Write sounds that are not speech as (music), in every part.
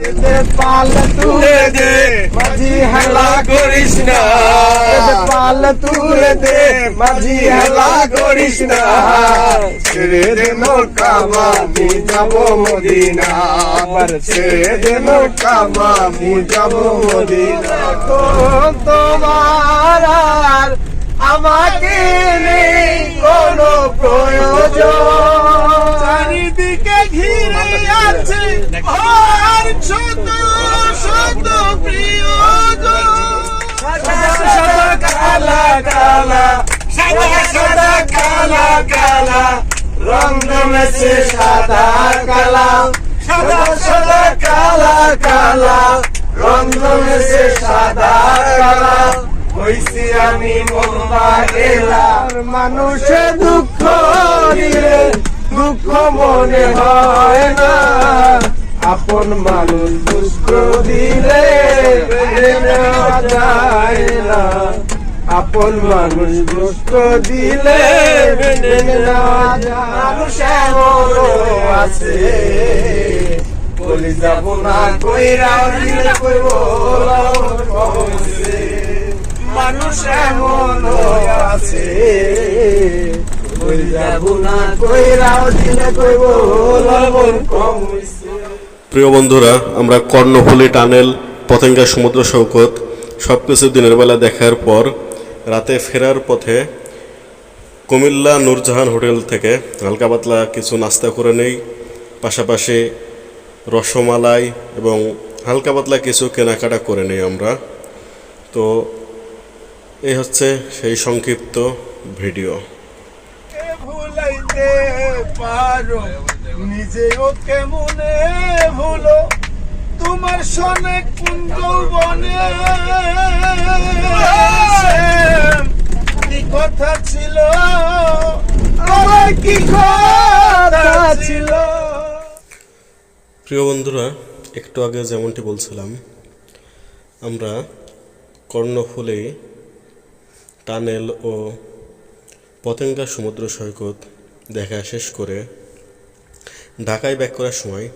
পাল তুলে দে মাঝি হেলা করিস না। পাল তুলে দে মাঝি হেলা করিস না। ছেড়ে দে নৌকা মামি যাব মদিনা। ছেড়ে দে নৌকা মামি যাব মদিনা। তো তোমার আর আমাকে নেই কোনো প্রয়োজন চারিদিকে ঘিরে আছে আর শত কালা কালা সাদা কালা কালা রং সাদা কালা সাদা কালা কালা রং সাদা কালা হইছি আমি মম্বা এলার মানুষে দুঃখ দিলে দুঃখ মনে হয় না। আপন মানুষ দুঃখ দিলে আপন মানুষ দুঃখ দিলে আছে। বলি যাব না, কইরা দিলে কইব মানুষ এমনও আছে। কইরা দিলে কইব লবণ কম হইছে প্রিয় বন্ধুরা, আমরা কর্ণফুলী টানেল, পতেঙ্গা সমুদ্র সৈকত সব কিছু দিনের বেলা দেখার পর রাতে ফেরার পথে কুমিল্লা নূরজাহান হোটেল থেকে হালকা পাতলা কিছু নাস্তা করে নেই, পাশাপাশি রসমালাই এবং হালকা পাতলা কিছু কেনাকাটা করে নেই আমরা। তো এই হচ্ছে সেই সংক্ষিপ্ত ভিডিও। নিজেও কেমনে ভুলো তোমার সনে কুঞ্জ বনে কি কথা ছিল? আমার কি কথা ছিল? প্রিয় বন্ধুরা, একটু আগে যেমনটি বলছিলাম, আমরা কর্ণফুলে টানেল ও পতেঙ্গা সমুদ্র সৈকত দেখা শেষ করে ঢাকায় ব্যাক করার সময়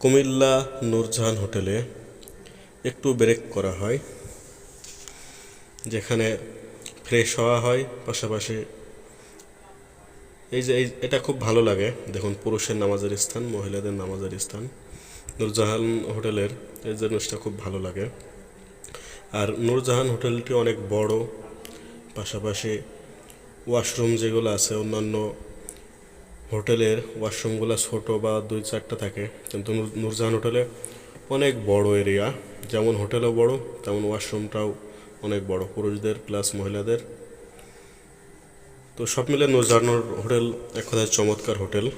কুমিল্লা নূরজাহান হোটেলে একটু ব্রেক করা হয়, যেখানে ফ্রেশ হওয়া হয়। পাশাপাশি এই যে, এই, এটা খুব ভালো লাগে। দেখুন, পুরুষের নামাজের স্থান, মহিলাদের নামাজের স্থান। নূরজাহান হোটেলের এই জিনিসটা খুব ভালো লাগে। আর নূরজাহান হোটেলটি অনেক বড়। পাশাপাশি ওয়াশরুম যেগুলো আছে, অন্যান্য হোটেলের ওয়াশরুমগুলো ছোটো বা দুই চারটা থাকে, কিন্তু নূর- নূরজাহান হোটেলে অনেক বড় এরিয়া। যেমন হোটেলও বড়, তেমন ওয়াশরুমটাও অনেক বড়, পুরুষদের প্লাস মহিলাদের। তো সব মিলে নূরজাহান হোটেল এক কথায় চমৎকার হোটেল।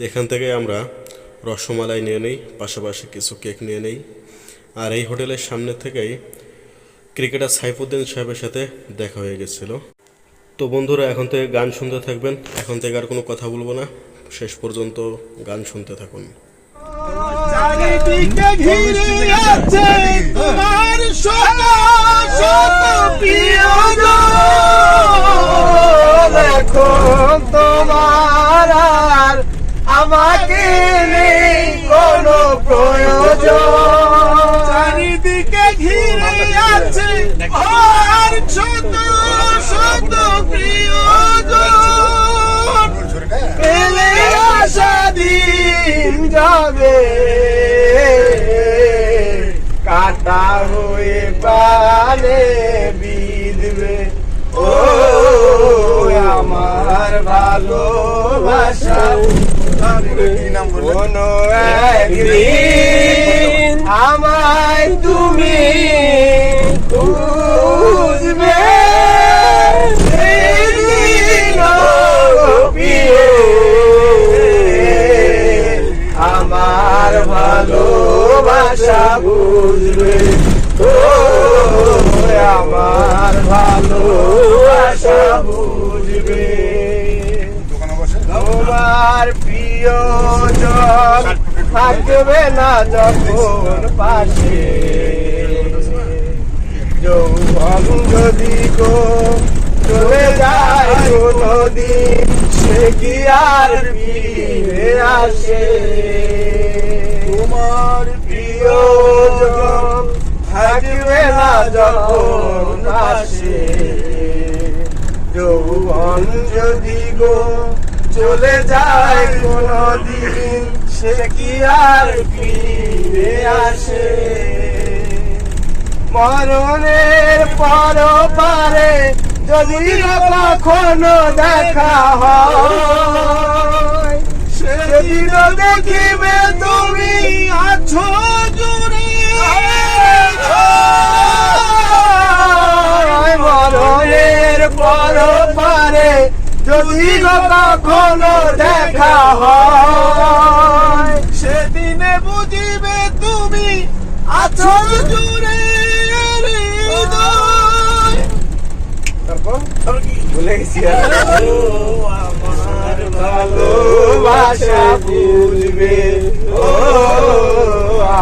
এখান থেকে আমরা রসমালাই নিয়ে নিই, পাশাপাশি কিছু কেক নিয়ে নিই। আর এই হোটেলের সামনে থেকেই ক্রিকেটার সাইফুদ্দিন সাহেবের সাথে দেখা হয়ে গেছিল। তো বন্ধুরা, এখন থেকে গান শুনতে থাকবেন। এখন থেকে আর কোনো কথা বলব না। শেষ পর্যন্ত গান শুনতে থাকুন। তোমার আমাকে নেই কোনো প্রয়োজন। চারিদিকে ঘিরে আছে আর শত শত প্রিয়জন। কাটা হয়ে পালে বিধবে। ও আমার ভালোবাসা। কোনো একদিন আমায় তুমি ভালোবাসা বুঝবে। ও, আমার ভালোবাসা বুঝবে। তোমার প্রিয় থাকবে না যখন পাশে। যৌবন যদি গো চলে যায় কোনদিন, সে কি আর আসে? পর প্রিয়জন থাকবে না যখন পাশে। যৌবন যদি গো চলে যায় কোনদিন, সে কি আর ফিরে আসে? মরণের পর পারে যদি কখনো দেখা হয় সেদিন দেখিবে তুমি আছো। মরণের পর পারে যদি কখনো দেখা হয়। সেদিনে বুঝিবে তুমি আছো জুড়ে হৃদয়। ভুলে গেছি ভালোবাসা বুঝবে। ও,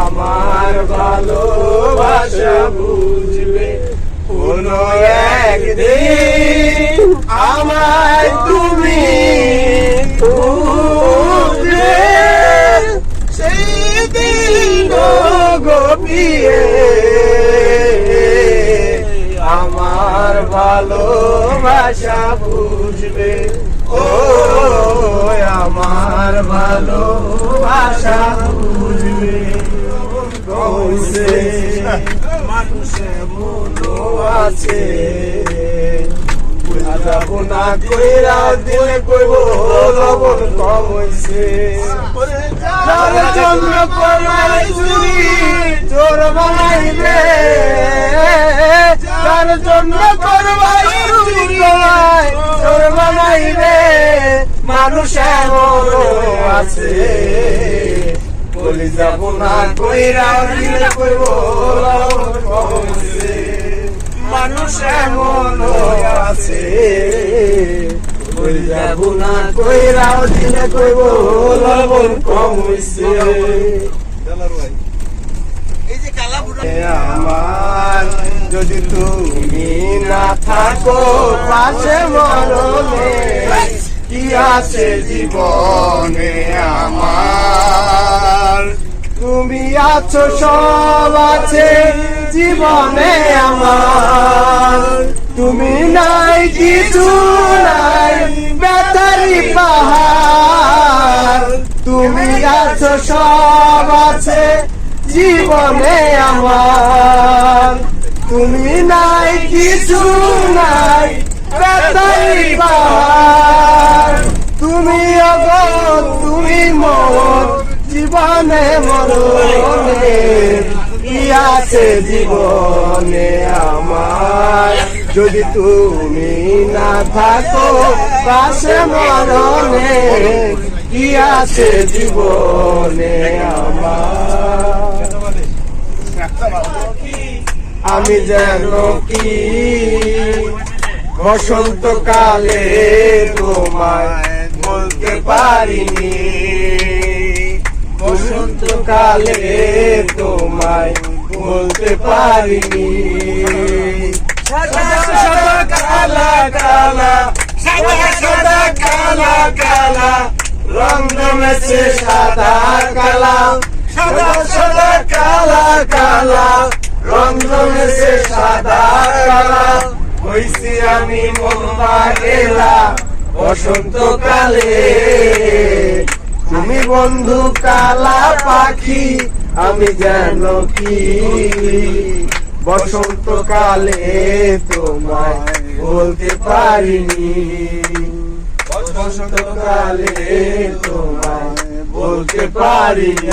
আমার ভালোবাসা বুঝবে। কোনো একদিন আমায় তুমি বুঝবে সেই দিন গোপিয়ে আমার ভালোবাসা বুঝবে। ও আমার ভালোবাসা বুঝবে। কৌশে মানুষে মনো আছে। না কইরা দিলে কইব, লবণ কম হইছে। জন্য করবাই চুরি চোর বানাইবে যার জন্য করবাই চোর বানাইবে মানুষ এমন আছে। বলি যাব না কইরা দিলে কইব মানুষ এমন আছে। বলি যাব না কইরাও দিলে কইব লবণ কম হইছে আমার যদি তুমি না থাকো, পাশে মরণে কি আছে জীবনে আমার? তুমি আছো, সব আছে জীবনে আমার। তুমি নাই, কিছু নাই বেতারি পাহাড়। তুমি আছো, সব আছে জীবনে আমার। তুমি নাই, কিছু নাই তুমি অগ তুমি মোর জীবনে মরণে আছে জীবনে আমার? যদি তুমি না থাকো, পাশে মরণে, কি আছে জীবনে আমার? আমি যেন কি? বসন্তকালে তোমায় বলতে পারিনি। বসন্তকালে তোমায় বলতে পারিনি। সাদা কালা কালা কালা কালা, রং সাদা, কালা, সাদা সাদা, কালা কালা রং জমেছে সাদা হইছি আমি মন গেলা বসন্তকালে। তুমি বন্ধু কালা পাখি, আমি যেন কি? বসন্তকালে তোমায় বলতে পারিনি। বসন্তকালে তোমায় বলতে পারিনি।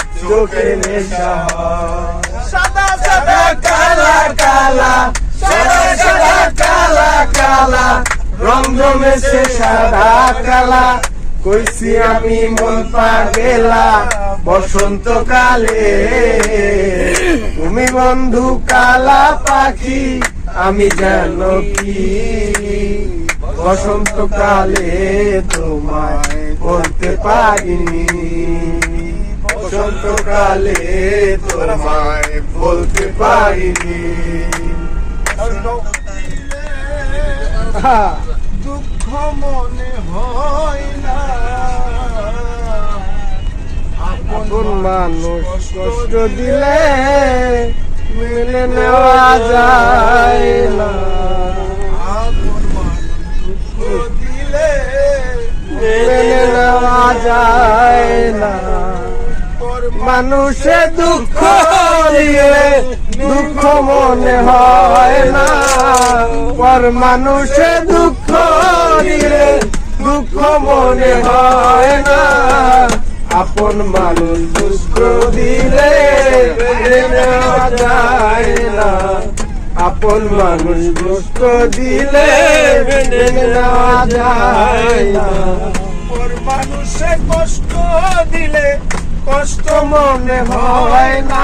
চোখে নেশা সাদা সাদা কালা কালা সাদা সাদা কালা কালা রং জমেছে সাদা কালা কইছি আমি মন পা গেলা বসন্তকালে তুমি বন্ধু কালা পাখি, আমি যেন কি? বসন্তকালে তোমায় বলতে পারিনি। বসন্তকালে তোমায় বলতে পারিনি। দুঃখ মনে হয় না। আপন মানুষ কষ্ট দিলে মেনে নেওয়া যায় না। আপন দুঃখ দিলে মেনে নেওয়া যায় না। মানুষে দুঃখ দিলে দুঃখ মনে হয় না। পর মানুষে দুঃখ দিলে দুঃখ মনে হয় না। আপন মানুষ দুঃখ দিলে যায় না। আপন মানুষ দুঃখ দিলে যায় না। মানুষে কষ্ট দিলে কষ্ট মনে হয় না।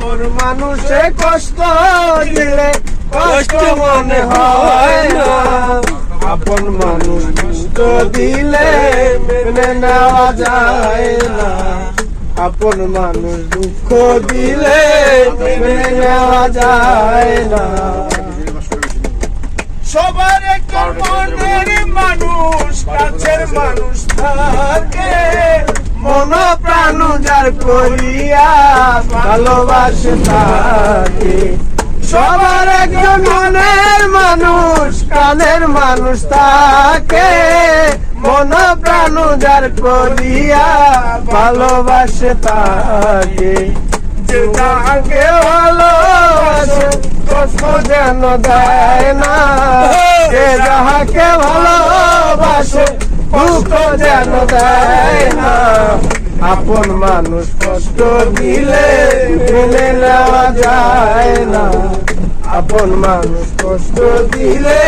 পর মানুষে কষ্ট দিলে কষ্ট মনে হয় না। আপন মানুষ কষ্ট দিলে মেনে নেওয়া যায় না। আপন মানুষ দুঃখ দিলে মেনে নেওয়া যায় না। সবার মনের মানুষ কাছের মানুষ থাকে। মন প্রাণ যার করিয়া ভালোবাসে তাকে। সবার একজন মনের মানুষ কানের মানুষ থাকে মন প্রাণ যার করিয়া ভালোবাসে তাকে। যে যাকে ভালোবাসে কষ্ট যেন দেয় না। (laughs) যে যাহাকে ভালোবাসে দুঃখ যেন দেয় না, আপন মানুষ কষ্ট দিলে মেনে নেওয়া যায় না। আপন মানুষ কষ্ট দিলে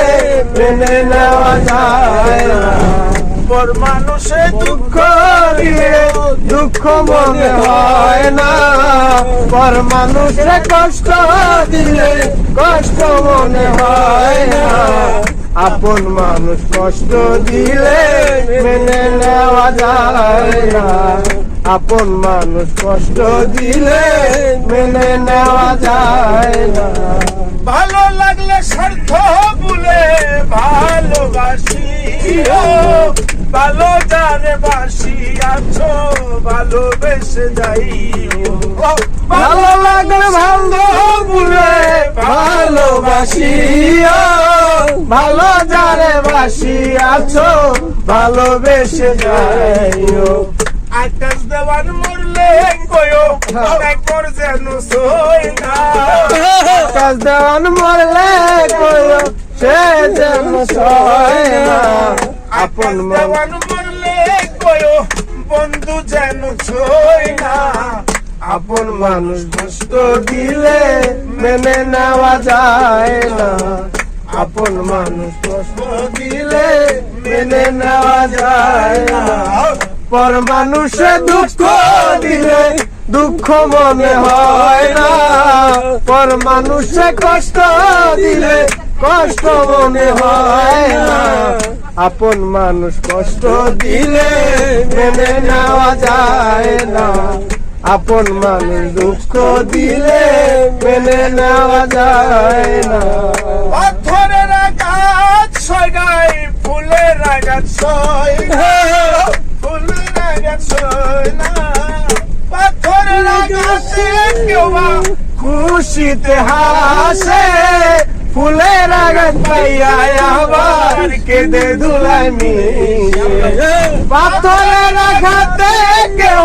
মেনে নেওয়া যায় না। পর মানুষে দুঃখ দিলে দুঃখ মনে হয় না। পর মানুষে কষ্ট দিলে কষ্ট মনে হয় না। আপন মানুষ কষ্ট দিলে মেনে নেওয়া যায় না। আপন মানুষ কষ্ট দিলে মেনে নেওয়া যায় না। ভালো লাগলে স্বার্থ বলে ভালোবাসি ভালো জানে বাসি আছো ভালোবেসে যাই ভালো লাগলে ভালো ভালোবাসি ভালো বাসি আছো ভালোবেসে যাইও। আকাশ দেওয়ার মরলে কয়ো একর যেন সই না আকাশ দেওয়ান মরলে কয়ো সে যেন সই না আপন দেওয়ান মরলে কয়ো বন্ধু যেন ছই না আপন মানুষ কষ্ট দিলে মেনে নেওয়া যায় না। আপন মানুষ কষ্ট দিলে মেনে নেওয়া যায় না। পর মানুষে দুঃখ দিলে দুঃখ মনে হয় না। পর মানুষে কষ্ট দিলে কষ্ট মনে হয় না। আপন মানুষ কষ্ট দিলে মেনে নেওয়া যায় না। আপন মানুষ দুঃখ দিলে মেনে নেওয়া যায় না। পাথরের আঘাত সগাই ফুলের আঘাত সয় ফুলের আঘাত সয় না পাথরের আঘাতে খুশিতে হাসে, ফুলের আঘাত পাইয়া আবার কেঁদে ধুলাই মিশে। পাথরের আঘাতে কেউ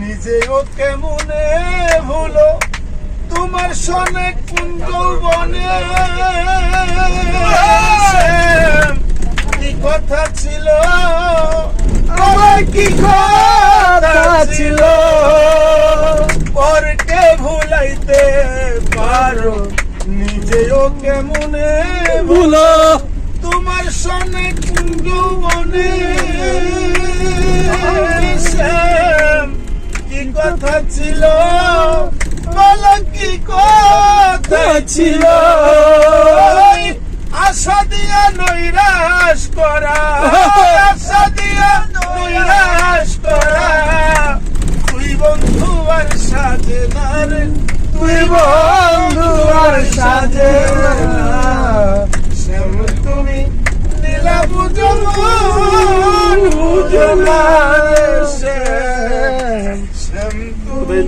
নিজেও কেমনে ভুলো? তোমার সনে কুঞ্জ বনে। কি কথা ছিল? আমার কি কথা ছিল? পরকে ভুলাইতে পারো নিজেও কেমনে ভুলো? তোমার সনে কুঞ্জ বনে। শ্যাম, কথা ছিল বলো কি কথা ছিল? আশা দিয়া নৈরাশ করা, আশা দিয়া নৈরাশ করা। তুই বন্ধু আর সাজে না তুই বন্ধু আর সাজে শ্যাম তুমি নীলা বুঝো মন বুঝো রে শ্যাম শ্যাম তুমি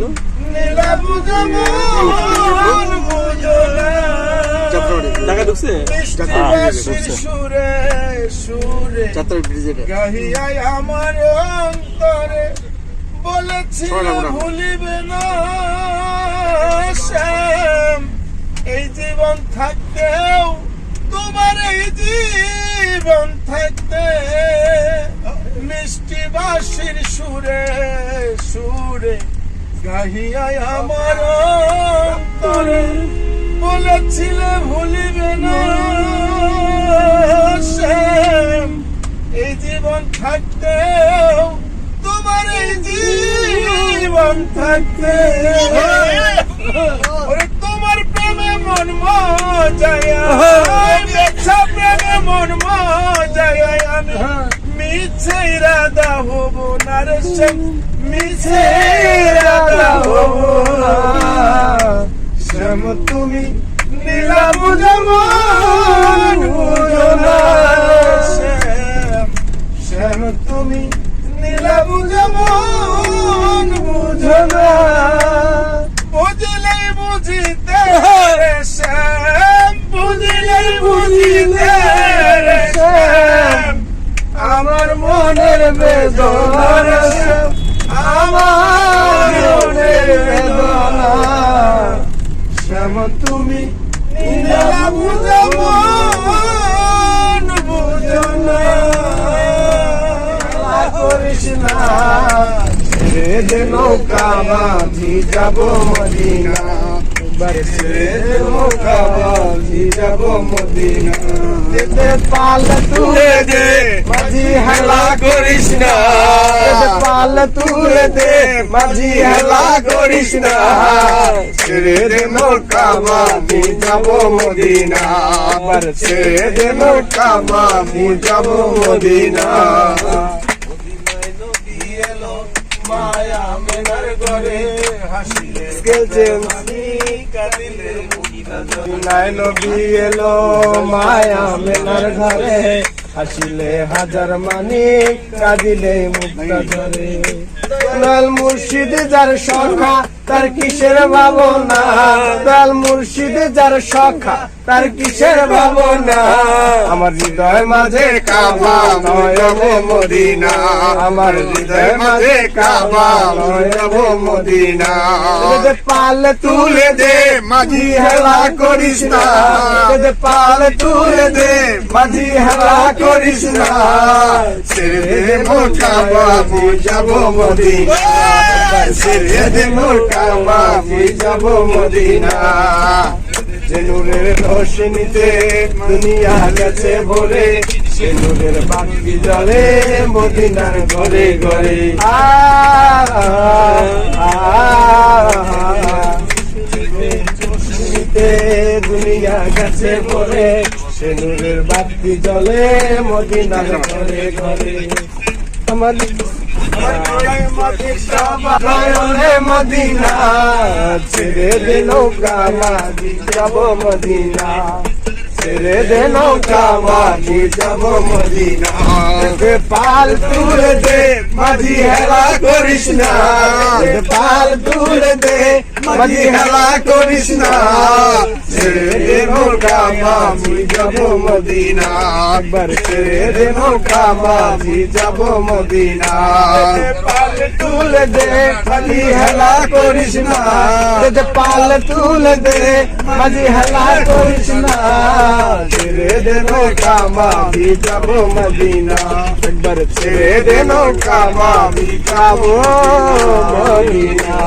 ঢাকা ঢুকছে? মিষ্টি হ্যাঁ, যাত্রা ব্রিজে গাহিয়াই আমার অন্তরে শোনা। ভুলিবে না শ্যাম। এই জীবন থাকতেও তোমার এই জীবন থাকতে মিষ্টি বাঁশির সুরে সুরে গাহিয়াই আমার বলেছিলে ভুলিবে না। এই জীবন থাকতেও, তোমার এই জীবন থাকতে তোমার প্রেমে মন মজায়া প্রেমে মন মজায়া, আমি মিছে ইরাদা হব না রে মিছে শ্যাম তুমি নীলা বুঝো না শ্যাম শ্যাম তুমি নীলা বুঝো ছেড়ে দে নৌকা বাঁধি যাব মদিনা। ছেড়ে দে নৌকা বাঁধি যাব মদিনা। যেতে পাল তুলে দে মাঝি হেলা করিস না। পাল তুলে দে মাঝি হেলা করিস না। ছেড়ে দে নৌকা বাঁধি যাব মদিনা। ছেড়ে দে নৌকা বাঁধি যাব মদিনা। মায়া মেনার ঘরে হাসিলে গেছেন নাই নবী এলো মায়া মেনার ঘরে হাসিলে হাজার মানি কাঁদিলে মুক্তা ধরে লাল মুর্শিদ যার সখা তার কিসের ভাবনা? দয়াল মুর্শিদ যার সখা তার কিসের ভাবনা? আমার হৃদয় মাঝে কাবা মদিনা। আমার হৃদয় মাঝে কাবা মদিনা। পাল তুলে দে মাঝি হেলা করিস না। পাল তুলে দে মাঝি হেলা করিস না। ছেড়ে দে মোর কাবা যাব মদিনা। ছেড়ে দে মোর কাবা যাব মদিনা। যে নূরের রোশনীতে দুনিয়া গেছে ভরে সে নূরের বাকি জলে মদিনার ঘরে ঘরে। দুনিয়া গেছে ভরে সে নূরের বাতি জলে মদিনার ঘরে ঘরে। আমার মদিনা ছেড়ে দিল কামা যাব মদিনা। ছেড়ে দে নৌকা মাঝি যাব মদিনা এ পাল তুলে দে মাঝি হেলা করিস না এ পাল তুলে দে মাঝি হেলা করিস না ছেড়ে দে নৌকা মাঝি যাব মদিনা একবার ছেড়ে দে নৌকা মাঝি যাব মদিনা পাল তুলে দে মাঝি হেলা করিস না দে ছেড়ে দে নৌকা মদিনা একবার ছেড়ে দে নৌকা মাঝি যাব মদিনা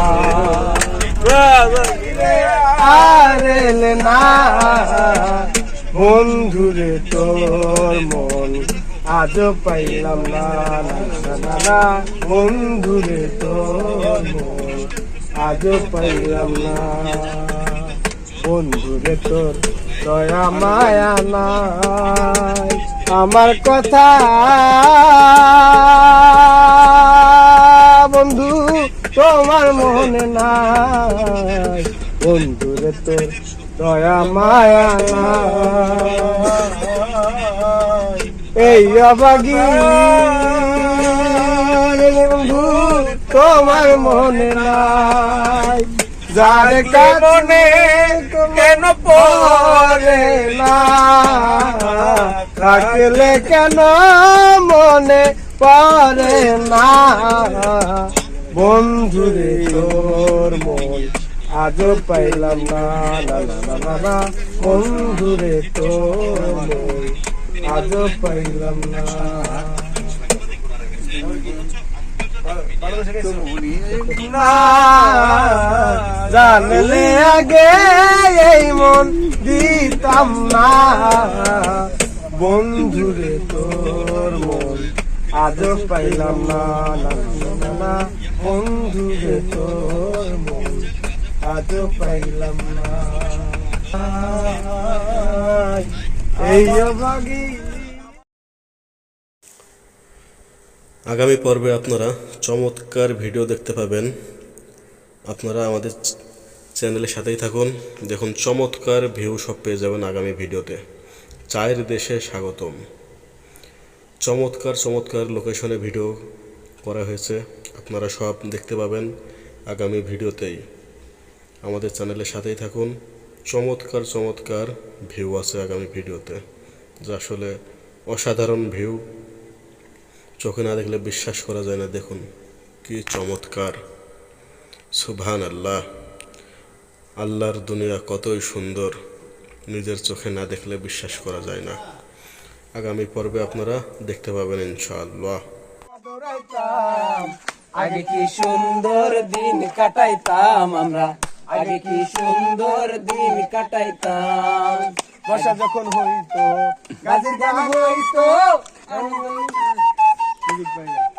আরে না বন্ধুরে তোর মন আজ পাইলাম না বন্ধুরে তোর মন আজ পাইলাম না বন্ধুরে তোর দয়া মায়া নাই, আমার কথা বন্ধু, তোমার মনে নাই। বন্ধুরে তোর দয়া মায়া নাই। এই অবাগি বন্ধু, তোমার মনে নাই। যার কারণে কেন পরে না? থাকলে কেন মনে পরে না? বন্ধুরে তোর মন আজও পাইলাম না না। বন্ধুরে তোর মন আজও পাইলাম না না জানলে আগে এই মন দিতাম না। বন্ধুরে তোর মন আজও পাইলাম না না, বন্ধুরে তোর মন আজও পাইলাম না। এই অভাগী আগামী পর্বে আপনারা চমৎকার ভিডিও দেখতে পাবেন। আপনারা আমাদের চ্যানেলের সাথেই থাকুন। দেখুন, চমৎকার ভিউ সব পেয়ে যাবেন আগামী ভিডিওতে। চায়ের দেশে স্বাগতম। চমৎকার চমৎকার লোকেশনে ভিডিও করা হয়েছে। আপনারা সব দেখতে পাবেন আগামী ভিডিওতেই। আমাদের চ্যানেলের সাথেই থাকুন। চমৎকার চমৎকার ভিউ আছে আগামী ভিডিওতে। যা আসলে অসাধারণ ভিউ চোখে না দেখলে বিশ্বাস করা যায় না। দেখুন কি চমৎকার। সুভান আল্লাহ আল্লাহর দুনিয়া কতই সুন্দর নিজের চোখে না দেখলে বিশ্বাস করা যায় না। আগামী পর্বে আপনারা দেখতে পাবেন ইনশাআল্লাহ। আগে কি সুন্দর দিন কাটাইতাম আমরা? আগে কি সুন্দর দিন কাটাইতাম? বর্ষা যখন হইতো গাছের গান হইতো। Magic Burger.